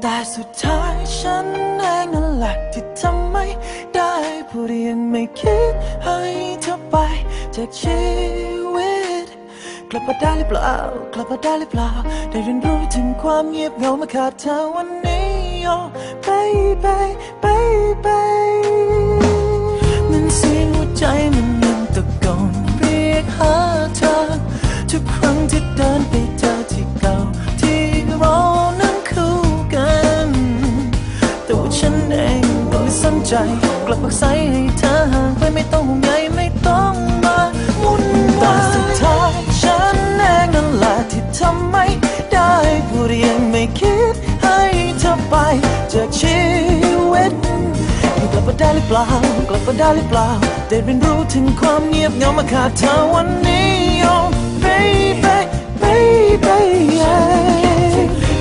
แต่สุดท้ายฉันเองนั่นแหละที่ทำไม่ได้พูดยังไม่คิดให้เธอไปจากชีวิต กลับมาได้หรือเปล่ากลับมาได้หรือเปล่า ได้เรียนรู้ถึงความเงียบเหงามาขาดเธอวันนี้ oh baby baby ใจ กลับปักใสให้เธอห่างไปไม่ต้องห่วงใยไม่ต้องมาวุ่นวายสุดท้ายฉันเองนั่นแหละที่ทำไม่ได้พูดยังไม่คิดให้เธอไปจากชีวิตกลับมาได้หรือเปล่ากลับมาได้หรือเปล่าได้เรียนรู้ถึงความเงียบเหงามาขาดเธอวันนี้ oh baby baby yeah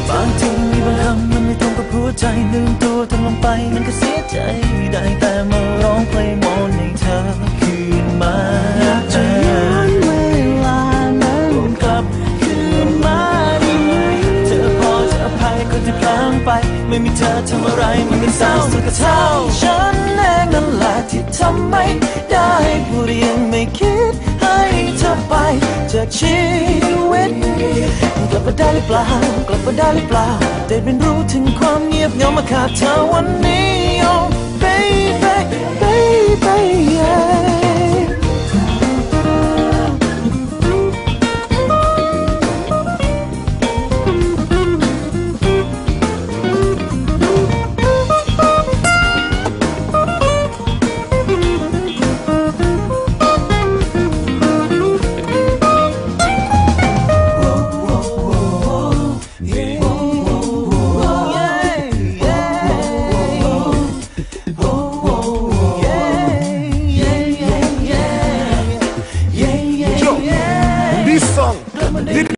บางทีมีบางคำมันไม่ตรงกับหัวใจลืมตัวทำลงไปมันก็เสียใจ ไป ไม่มีเธอทำอะไรมันก็เศร้าสุดกระเท่าฉันเองนั่นแหละที่ทำไม่ได้ผู้ใดยังไม่คิดให้เธอไปจากชีวิตกลับมาได้หรือเปล่ากลับมาได้หรือเปล่าได้เรียนรู้ถึงความเงียบเหงามาขาดเธอวันนี้